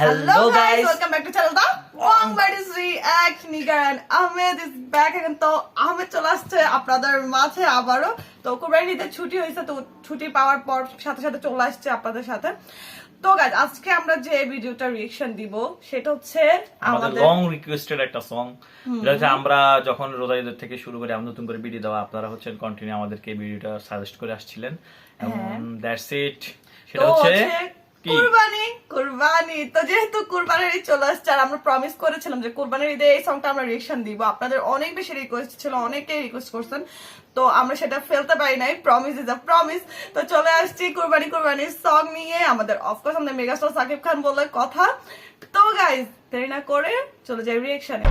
Hello guys. welcome back to channel The Wrong Body React Nigar and Ahmed is back এখন তো আহমেদ চলে আসছে আপনাদের মাঝে আবারও। তো কোরবানি ঈদের ছুটি হয়েছে তো ছুটি পাওয়ার পর সাথে সাথে চলে আসছে আপনাদের সাথে। তো গাইজ আজকে আমরা যে ভিডিওটা রিয়েকশন দিব সেটা হচ্ছে আমাদের লং রিকোয়েস্টেড একটা সং যেটা আমরা যখন রোজা ঈদের থেকে শুরু করে আমরা নতুন করে ভিডিও দেওয়া আপনারা হচ্ছেন কন্টিনিউ আমাদেরকে ভিডিওটা সাজেস্ট করে আসছিলেন। এবং দ্যাটস ইট সেটা হচ্ছে কুরবানি কুরবানি। তো যেহেতু কুরবানির ঈদ চলে আসছে, আর আমরা প্রমিস করেছিলাম যে কুরবানির ঈদে এই সংটা আমরা রিয়েকশন দিব। আপনাদের অনেক বেশি রিকোয়েস্ট ছিল অনেকে রিকোয়েস্ট করছেন। তো আমরা সেটা ফেলতে পারি নাই। প্রমিস ইজ আ প্রমিস তো চলে আসছি কুরবানি, কুরবানির সং নিয়ে। আমাদের অফকোর্স আমাদের মেগাস্টার সাকিব খান বলে কথা। তো গাইজ দেরি না করে চলে যাই রিয়েকশনে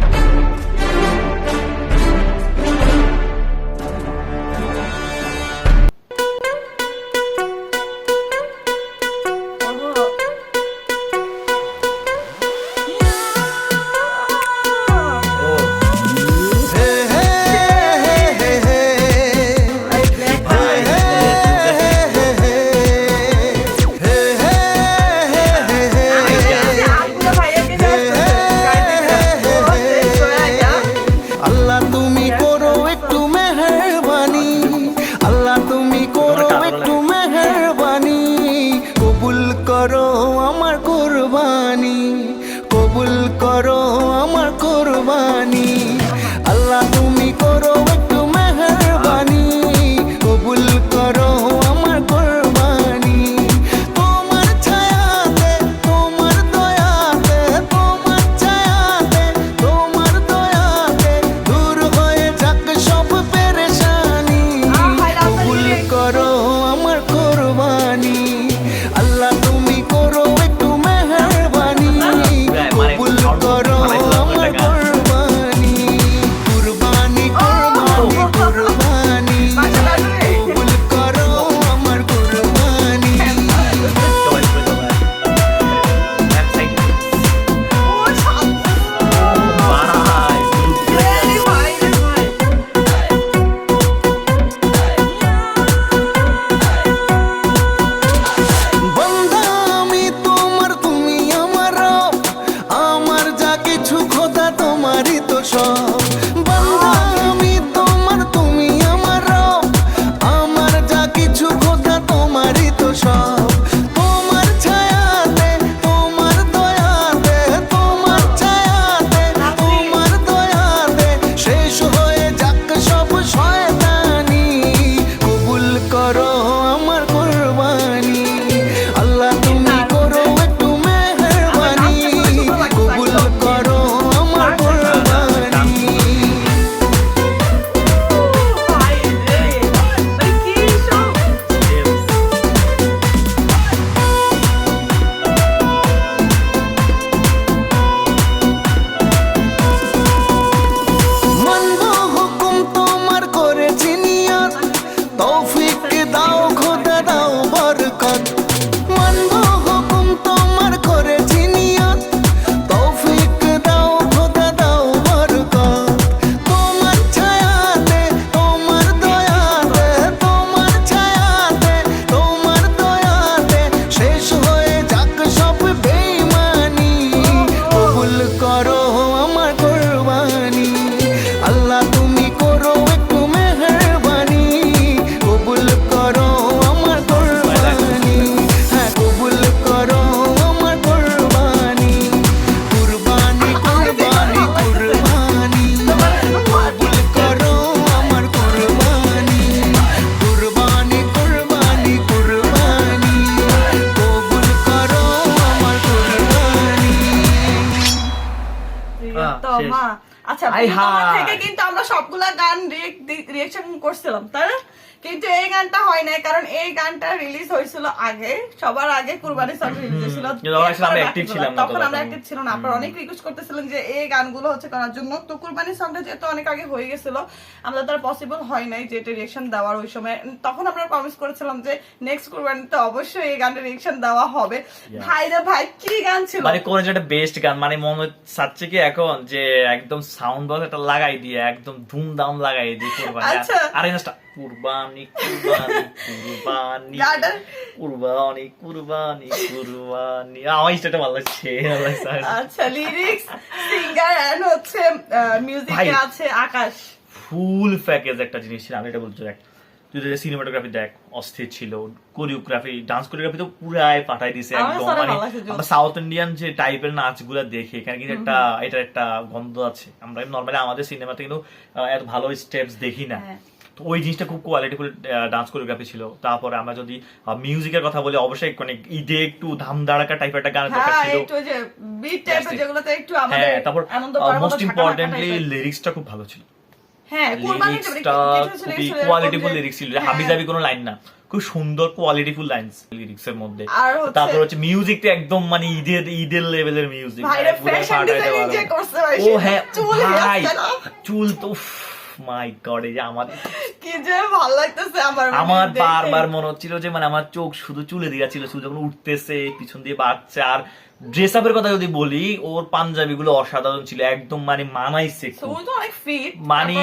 আচ্ছা আই তোমার থেকে কিন্তু আমরা সবগুলা গান রিয়েকশন করছিলাম তাই না? কিন্তু এই গানটা হয় নাই কারণ এই গানটা রিলিজ হয়েছিল আগে সবার আগে কুরবানি সং রিলিজ হয়েছিল। তখন। আমরা অ্যাক্টিভ ছিল না আপনারা অনেক রিকোয়েস্ট করতেছিলেন যে এই গানগুলো হচ্ছে করার জন্য। তো কুরবানি সংটা যেহেতু অনেক আগে হয়ে গেছিল আমাদের দ্বারা পসিবল হয় নাই যে এটা রিয়েকশন দেওয়ার ওই সময়। তখন আমরা প্রমিস করেছিলাম যে নেক্সট কুরবানিতে অবশ্যই এই গানের রিয়েকশন দেওয়া হবে। ভাই রে ভাই কি গান ছিল? মানে কোন যেটা বেস্ট গান মানে মনে চাচ্ছে কি এখন যে একদম সাউন্ড বক্স একটা লাগাই দিয়ে একদম ধুমধাম লাগাই দিয়ে করবা আচ্ছা। আর কুরবানি কুরবানি কুরবানি কুরবানি কুরবানি কুরবানি। আমার ইষ্টটা ভালো লাগছে আচ্ছা লিরিক্স সিঙ্গার এন্ড হচ্ছে মিউজিকে আছে আকাশ। ফুল প্যাকেজ একটা জিনিস ছিল আমি এটা বলছি দেখ তুই সিনেমাটোগ্রাফি দেখ অস্থির ছিল কোরিওগ্রাফি ডান্স কোরিওগ্রাফি তো পুরাই পাঠাই দিছে একদম। মানে আমরা সাউথ ইন্ডিয়ান যে টাইপের নাচগুলো দেখি এখানে কিন্তু একটা এটার একটা গন্ধ আছে। আমরা নর্মালি আমাদের সিনেমাতে কিন্তু এত ভালো স্টেপস দেখি না। হ্যাঁ। তো ওই জিনিসটা খুব কোয়ালিটিফুল ডান্স কোরিওগ্রাফি ছিল। তারপরে আমরা যদি মিউজিকের কথা বলি অবশ্যই মানে ঈদে একটু ধামদাড়াকা টাইপের একটা গান দরকার হ্যাঁ ছিল। আমাদের হ্যাঁ তারপর মোস্ট ইম্পর্টেন্টলি লিরিক্সটা খুব ভালো ছিল। হ্যাঁ কোরবানি লিরিক্সটা খুবই কোয়ালিটিফুল লিরিক্স ছিল। হাবি জাবি কোনো লাইন না। খুব সুন্দর কোয়ালিটিফুল লাইনস মধ্যে। তারপর হচ্ছে মিউজিক তো একদম মানে ঈদের ঈদের লেভেলের মিউজিক ভাই, ও হ্যাঁ চুল তো মাই গড এই যে আমার কি যে ভালো লাগতেছে আমার আমার বারবার মনে হচ্ছিল যে মানে আমার চোখ শুধু চুলে দিয়া ছিল শুধু যখন উঠতেছে পিছন দিয়ে বাচ্চা আর ড্রেস আপের কথা যদি বলি ওর পাঞ্জাবি গুলো অসাধারণ ছিল একদম মানে মানাইছে মানে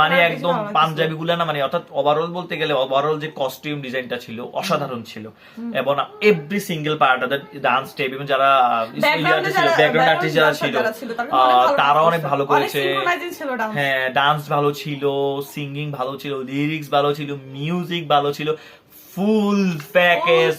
মানে একদম পাঞ্জাবি গুলা না মানে অর্থাৎ ওভারঅল বলতে গেলে ওভারঅল যে কস্টিউম ডিজাইনটা ছিল অসাধারণ ছিল। এবং every single part of dance step এবং যারা ছিল ব্যাকগ্রাউন্ড আর্টিস্ট যারা ছিল তারা অনেক ভালো করেছে। হ্যাঁ ডান্স ভালো ছিল সিঙ্গিং ভালো ছিল লিরিক্স ভালো ছিল মিউজিক ভালো ছিল। Full package.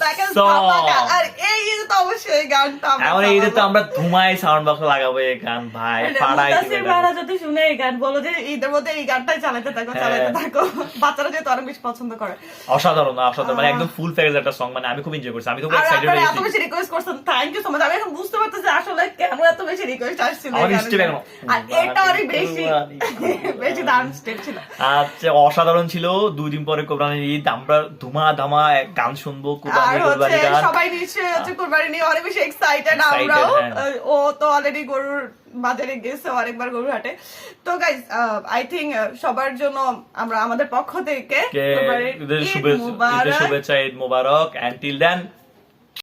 আর এই ঈদে তো অবশ্যই গানটা আমরা তো আমরা ধুমাই সাউন্ড বক্স লাগাবো এই গান ভাই পাড়াই মুদাসির ভাইরা যদি শুনে এই গান বলো যে ঈদের মধ্যে এই গানটাই চালাতে থাকো হ্যাঁ। চালাতে থাকো। বাচ্চারা অনেক বেশি পছন্দ করে। অসাধারণ অসাধারণ মানে একদম ফুল প্যাকেজ একটা সং মানে আমি খুব এনজয় করছি আমি তো আর এক্সাইটেড হয়েছি বেশি রিকোয়েস্ট করছেন থ্যাংক ইউ সো মাচ আমি এখন বুঝতে পারতেছি আসলে কেন এত বেশি রিকোয়েস্ট আসছিল আর এটা অনেক বেশি বেশি দারুণ স্টেপ ছিল। আচ্ছা অসাধারণ ছিল দুই দিন পরে কোরবানির ঈদ আমরা ধুমা এক গান শুনব কোরবানি গান। সবাই নিশ্চয়ই হচ্ছে কুরবানি নিয়ে অনেক বেশি এক্সাইটেড আমরাও। হ্যাঁ। ও তো অলরেডি গরুর বাজারে গেছে অনেকবার গরুর হাটে। তো গাইজ আই থিঙ্ক সবার জন্য আমরা আমাদের পক্ষ থেকে ঈদ শুভেচ্ছা মুবারক। ঈদ মোবারক। দেন